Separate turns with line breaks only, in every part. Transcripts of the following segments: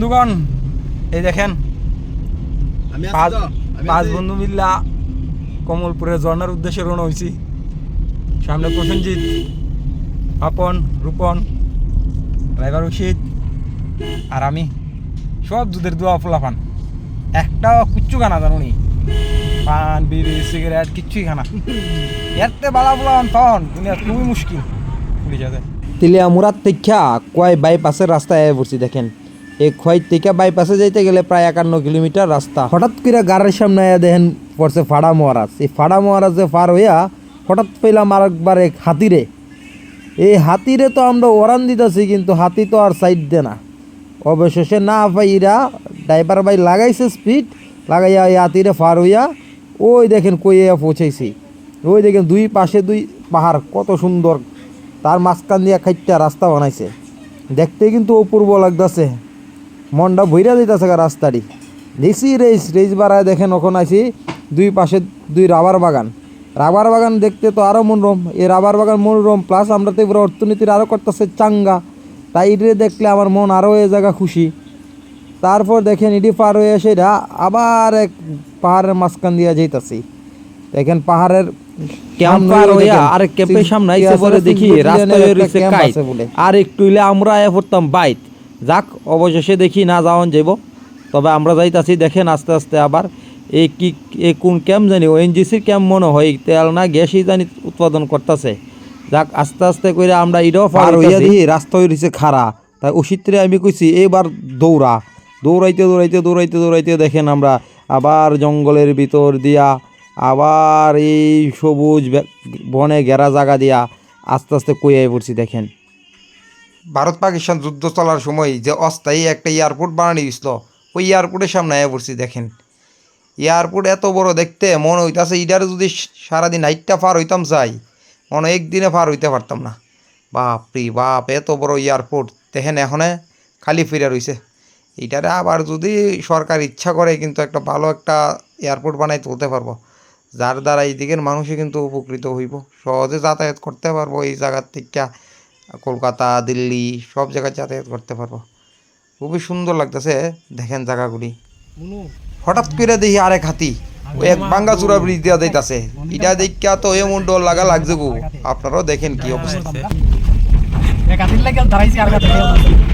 বন্ধুগণ এই দেখেন পাঁচ পাঁচ বন্ধু মিল্লা কমলপুরের ঝর্ণার উদ্দেশ্যে রওনা হয়েছি। সামনে প্রসেনজিৎ আপন রূপন ড্রাইভার রশিদ আর আমি। সব দুধের দোয়া ফোলাফান। একটা কিচ্ছু খানা জানুনি পান বিড়ি সিগারেট কিচ্ছুই খানা। এরতে বালা ফোলাফান পাওয়ান দুনিয়া খুবই মুশকিল। পুলিশ আছে।
তিলিয়া মুরাদ তেখ্যা কয় বাইপাসের রাস্তায় পড়ছি দেখেন। এই খয় থেকে বাইপাসে যাইতে গেলে প্রায় একান্ন কিলোমিটার রাস্তা। হঠাৎ করে গাড়ির সামনে আয়া দেখেন পড়ছে ফাড়া মহারাজ। এই ফাড়া মহারাজে পার হইয়া হঠাৎ পেলাম আর একবার এক হাতিরে। এই হাতিরে তো আমরা ওরান দিতেছি, কিন্তু হাতি তো আর সাইড দে না। অবশেষে না পাইরা ড্রাইভার ভাই লাগাইছে স্পিড লাগাইয়া এই হাতিরে পার হইয়া ওই দেখেন কইয়া পৌঁছাইছি। ওই দেখেন দুই পাশে দুই পাহাড়, কত সুন্দর। তার মাঝখান দিয়া খাইটা রাস্তা বানাইছে। দেখতে কিন্তু অপূর্ব লাগতেছে। মনটা ভইরা দিতেছে রাস্তাটি। দেখছি রেস রেস বাড়ায় দেখেন ওখানে আছি দুই পাশে দুই রাবার বাগান। রাবার বাগান দেখতে তো আরও মনোরম। এই রাবার বাগান মনোরম প্লাস আমরা তো এবার অর্থনীতির আরও করতেছে চাঙ্গা। তাই এটি দেখলে আমার মন আরও এ জায়গা খুশি। তারপর দেখেন এটি পার হয়ে সেটা আবার এক পাহাড়ের মাঝখান দিয়া যাইতাছি। দেখেন পাহাড়ের
ক্যাম্প
সামনে
ক্যাম্পের দেখি রাস্তায়। আর একটু আমরা আয়া পড়তাম বাইত। যাক অবশেষে দেখি না যাওয়ান যাব তবে আমরা যাইতাছি দেখেন আস্তে আস্তে আবার এই কি এই কোন ক্যাম্প জানি ওএনজিসির ক্যাম্প মনে হয় তেল না গ্যাসই জানি উৎপাদন করতেছে। যাক আস্তে আস্তে করে আমরা এটাও
পার হইয়া দিই রাস্তা হইছে খাড়া তাই ওষিত্রে আমি কইছি এবার দৌড়া। দৌড়াইতে দৌড়াইতে দৌড়াইতে দৌড়াইতে দেখেন আমরা আবার জঙ্গলের ভিতর দিয়া আবার এই সবুজ বনে ঘেরা জায়গা দিয়া আস্তে আস্তে কইয়াই পড়ছি দেখেন।
ভারত পাকিস্তান যুদ্ধ চলার সময় যে অস্থায়ী একটা এয়ারপোর্ট বানানো হয়েছিল, ওই এয়ারপোর্টের সামনে আয়া পড়ছি, দেখেন। এয়ারপোর্ট এত বড় দেখতে, মনে হইতাছে ইডারে যদি সারাদিন নাইটটা পার হইতাম চাই মনে একদিনে পার হইতে পারতাম না। বাপ রে বাপ, এত বড় এয়ারপোর্ট, দেখেন এখনে খালি ফিরে রইছে। এইটারে আবার যদি সরকার ইচ্ছা করে কিন্তু একটা ভালো একটা এয়ারপোর্ট বানাই তুলতে পারব, যার দ্বারা এই দিকের মানুষই কিন্তু উপকৃত হইব, সহজে যাতায়াত করতে পারব এই জায়গার থেকে। কলকাতা দিল্লি সব জায়গায় যাতায়াত করতে পারব। খুবই সুন্দর লাগতেছে দেখেন জায়গাগুলি। হঠাৎ করে দেখি আরেক হাতি ওই এক বাঙ্গাচুরা ব্রিজ দিয়া যাইতাছে। এটা দেখা তো এমন ডর লাগা লাগছে গো। আপনারাও দেখেন কি অবস্থা।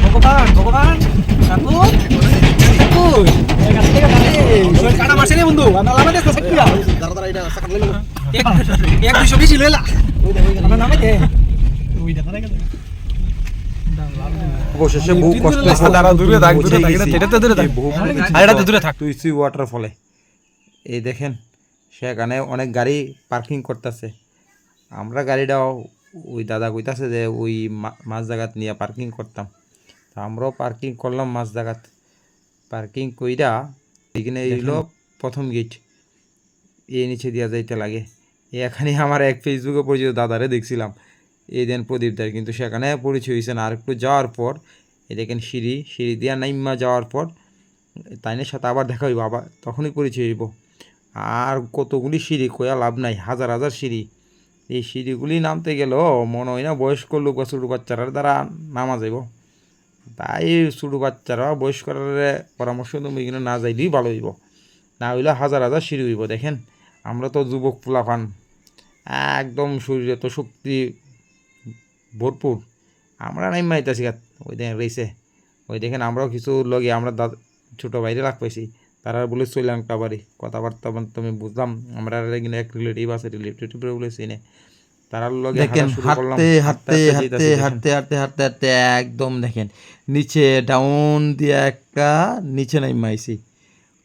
ভগবান ভগবান। বন্ধু
অবশেষে বহু কষ্ট
দাঁড়া, দূরে থাক, দূরে থাক, এটা- এটা দূরে থাক। আর এটা দূরে থাক।
তুইসি ওয়াটার ফলে এই দেখেন সেখানে অনেক গাড়ি পার্কিং করতেছে। আমরা গাড়িটাও ওই দাদা কইতাছে যে ওই মা- মাঝ জায়গাত নিয়ে পার্কিং করতাম। তো আমরাও পার্কিং করলাম মাঝ জায়গাত পার্কিং কইরা এখানে এইগুলো প্রথম গেট এ নিচে দিয়া যাইতে লাগে। এখানে আমার এক ফেসবুকে পরিচিত দাদারে দেখছিলাম। এই দেন প্রদীপ দার কিন্তু সেখানে পরিচয় হয়েছে না। আর একটু যাওয়ার পর, এই দেখেন সিঁড়ি সিঁড়ি দিয়া নাইম্মা যাওয়ার পর তাইনের সাথে আবার দেখা হইব, আবার তখনই পরিচয় হইব। আর কতগুলি সিঁড়ি কয়া লাভ নাই, হাজার হাজার সিঁড়ি। এই সিঁড়িগুলি নামতে গেলেও মনে হয় না বয়স্ক লোক বা ছোটো বাচ্চারার দ্বারা নামা যাইব তাই ছোটো বাচ্চারা বয়স্করা পরামর্শ তুমি এখানে না যাইলেই ভালো হইব। না হইলে হাজার হাজার সিঁড়ি হইব, দেখেন। আমরা তো যুবক পোলাপান, একদম শরীরে তো শক্তি ভরপুর। আমরা নাই মাইতাছি গাত ওই দেখেন রয়েছে ওই দেখেন আমরাও কিছু লগে আমরা দাদা ছোটো বাইরে রাখ পাইছি। তারা বলে শ্রীলঙ্কা বাড়ি কথাবার্তা তুমি বুঝলাম। আমরা কিন্তু এক রিলেটিভ আছে রিলেটিভ বলে চিনে তারার লগে
দেখেন
হাঁটা
হাঁটতে হাঁটতে হাঁটতে। হাঁটতে হাঁটতে হাঁটতে হাঁটতে একদম দেখেন। নিচে ডাউন দিয়ে একটা নিচে নাই মাইছি।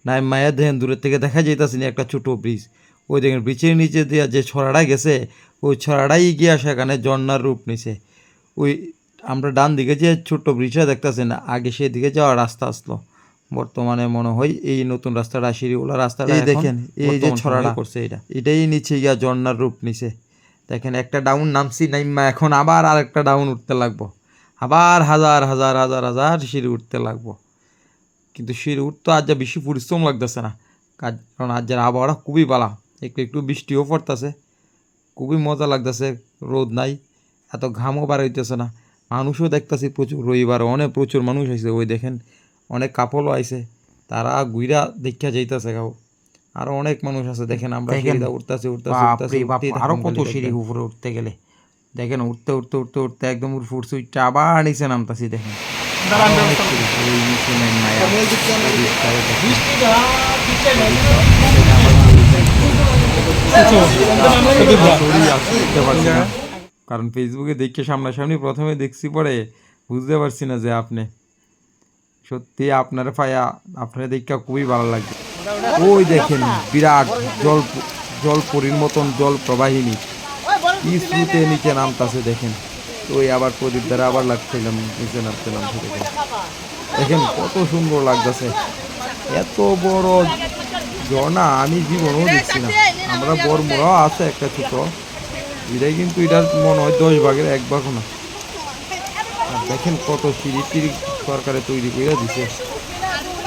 নাই মায়া দেখেন দূরের থেকে দেখা যাইতাছে একটা ছোট ব্রিজ ওই দেখেন ব্রিজের নিচে দিয়ে যে ছড়াটা গেছে ওই ছড়াটাই গিয়া সেখানে ঝর্ণার রূপ নিছে। ওই আমরা ডান দিকে যে ছোট্ট ব্রিজটা দেখতেছেন না আগে সেদিকে যাওয়ার রাস্তা আসলো। বর্তমানে মনে হয় এই নতুন রাস্তাটা সিঁড়িওয়ালা রাস্তাটা
এই দেখেন, এই যে ছড়াটা।
করছে এটা। এটাই নিচে গিয়া ঝর্ণার রূপ নিছে। দেখেন একটা ডাউন নামছি নাইমা এখন আবার আরেকটা ডাউন উঠতে লাগবো। আবার হাজার হাজার হাজার হাজার সিঁড়ি উঠতে লাগবো। কিন্তু সিঁড়ি উঠতে আজ যা বেশি পরিশ্রম লাগতেছে না কারণ আজ যার আবহাওয়াটা খুবই বালা। একটু একটু বৃষ্টিও পড়তেছে খুবই মজা লাগতেছে রোদ নাই এত ঘামও বার হইতেছে না মানুষও দেখতেছি প্রচুর রবিবার অনেক প্রচুর মানুষ হয়েছে ওই দেখেন অনেক কাপড়ও আইছে তারা গুইরা দেখিয়া যাইতেছে গাও আরও অনেক মানুষ আছে দেখেন আমরা। সিঁড়িটা উঠতেছে উঠতেছে
আরও কত সিঁড়ি উপরে উঠতে গেলে দেখেন উঠতে উঠতে উঠতে উঠতে একদম উঠছে উঠতে আবার নিচে নামতাছি দেখেন মায়া
সরি আর বুঝতে পারছি না। কারণ ফেসবুকে দেখে সামনাসামনি প্রথমে দেখছি পরে বুঝতে পারছি না যে আপনি। সত্যি আপনার পায়া আপনার দেখা খুবই ভালো লাগছে। ওই দেখেন, বিরাট জল জল পরির মতন জল প্রবাহিনী কি স্রোতে নিচে নামতাছে, দেখেন। ওই আবার প্রদীপ দ্বারা আবার লাগছিলাম, নিচে দেখেন। দেখেন কত সুন্দর লাগতেছে। এত বড় ঝর্ণা আমি জীবনেও দেখছি না। আমরা বড়মোড়াও আছে একটা ছোট। এটাই কিন্তু এটা মনে হয় দশ ভাগের এক ভাগও না। আর দেখেন কত সিঁড়ি টিড়ি সরকারে তৈরি করে দিছে।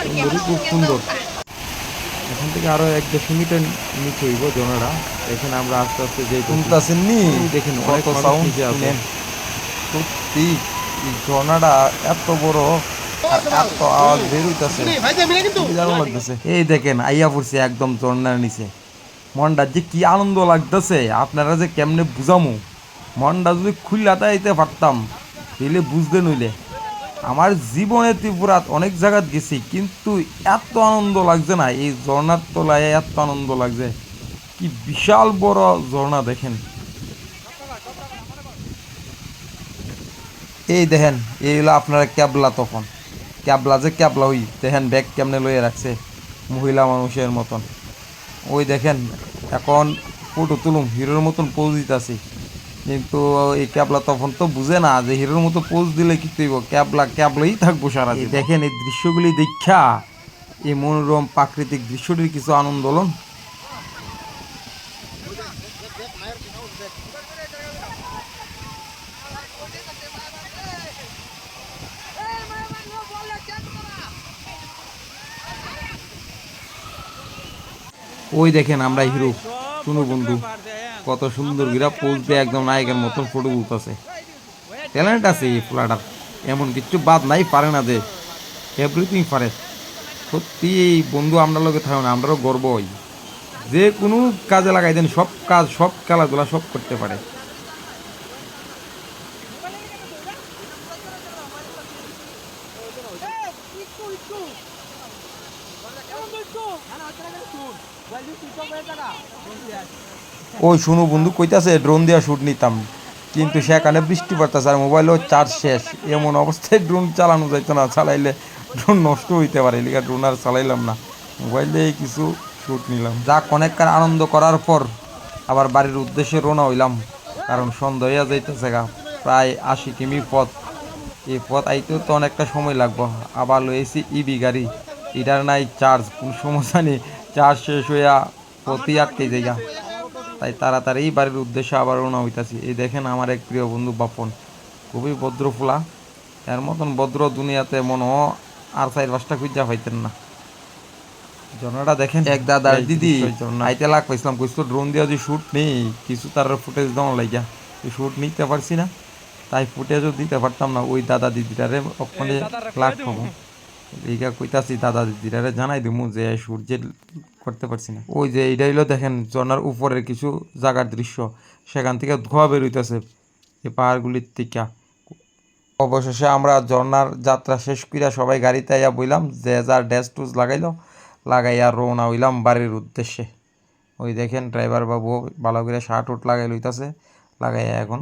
সুন্দরই খুব সুন্দর। এখান থেকে আরও এক দেড়শো মিটার নিচে হইব জনারা। এখানে আমরা আস্তে আস্তে যে
শুনতেছেন নি
দেখেন অনেক
কত সাউন্ড
নিচে আছে।
সত্যি এই ঝর্ণাটা এত বড় আর এত আওয়াজ লাগতেছে। এই দেখেন আইয়া পড়ছে একদম ঝর্ণার নিচে। মনটা যে কি আনন্দ লাগতেছে আপনারা যে কেমনে বুঝামু? মনটা যদি খুললা তাইতে পারতাম তাহলে বুঝতে নইলে। আমার জীবনে ত্রিপুরাত অনেক জায়গাত গেছি কিন্তু এত আনন্দ লাগছে না এই ঝর্ণার তলায় এত আনন্দ লাগছে। কি বিশাল বড় ঝর্ণা দেখেন। এই দেখেন এই হলো আপনারা ক্যাবলা তখন ক্যাবলা যে ক্যাবলা ওই দেখেন ব্যাগ কেমনে লইয়ে রাখছে মহিলা মানুষের মতন। ওই দেখেন এখন ফটো তুলুম হিরোর মতন পোজ দিতেছি। কিন্তু এই ক্যাবলা তখন তো বুঝে না যে হিরোর মতো পোজ দিলে কি তৈব ক্যাবলা ক্যাবলাই থাকব সারা জীবন। দেখেন এই দৃশ্যগুলি দেখা এই মনোরম প্রাকৃতিক দৃশ্যটির কিছু আনন্দলন ওই দেখেন আমরা হিরো, শুনো বন্ধু, কত সুন্দর গিরা পোজ একদম নায়কের মতন ফটো তুলতেছে। ট্যালেন্ট আছে এই ফুলাটার, এমন কিছু বাদ নাই, পারে না যে এভরিথিং পারে। সত্যি এই বন্ধু আমরা লোকে থাকো না, আমরাও গর্ব হই যে কোনো কাজে লাগাই দেন, সব কাজ, সব খেলাধুলা সব করতে পারে। ওই শুনু বন্ধু কইতাছে ড্রোন দিয়া শুট নিতাম। কিন্তু সেখানে বৃষ্টি পড়তেছে আর মোবাইলও চার্জ শেষ। এমন অবস্থায় ড্রোন চালানো যাইতো না, চালাইলে ড্রোন নষ্ট হইতে পারে লিখা ড্রোন আর চালাইলাম না। মোবাইলে কিছু শুট নিলাম। যাক অনেকক্ষণ আনন্দ করার পর আবার বাড়ির উদ্দেশ্যে রওনা হইলাম, কারণ সন্ধ্যা হইয়া যাইতেছে গা। প্রায় আশি কিমি পথ। এই পথ আইতেও তো অনেকটা সময় লাগবো। আবার লয়েছি ইবি গাড়ি। এটার নাই চার্জ কোন সমস্যা নেই। চার্জ শেষ হইয়া প্রতি আটকে যাইয়া তাই তাড়াতাড়ি বাড়ির উদ্দেশ্যে আবার রওনা হইতাছি। এই দেখেন আমার এক প্রিয় বন্ধু বাপন। খুবই ভদ্র ফুলা। এর মতন ভদ্র দুনিয়াতে মনে আর চার পাঁচটা খুঁজা পাইতেন না। ঝর্ণাটা দেখেন এক দাদার দিদি। আইতে লাগ পাইছিলাম কিছু ড্রোন দিয়ে যদি শ্যুট নেই। কিছু তার ফুটেজ দেওয়া লাগিয়া শ্যুট নিতে পারছি না। তাই ফুটেজও দিতে পারতাম না ওই দাদা দিদিটারে ওখানে লাগ পাবো এইটা কইতাছি দাদা দিদিরারে জানাই দিমু যে সূর্যের করতে পারছি না। ওই যে এইটা হইল দেখেন ঝর্ণার উপরের কিছু জায়গার দৃশ্য। সেখান থেকে ধোয়া বের হইতেছে এই পাহাড়গুলির থেকে। অবশেষে আমরা ঝর্ণার যাত্রা শেষ কইরা সবাই গাড়িতে আইয়া বইলাম যে যার ড্যাস টুস লাগাইলো লাগাইয়া রওনা হইলাম বাড়ির উদ্দেশ্যে। ওই দেখেন ড্রাইভার বাবু ভালো করে শার্ট উট লাগাই লইতাছে লাগাইয়া এখন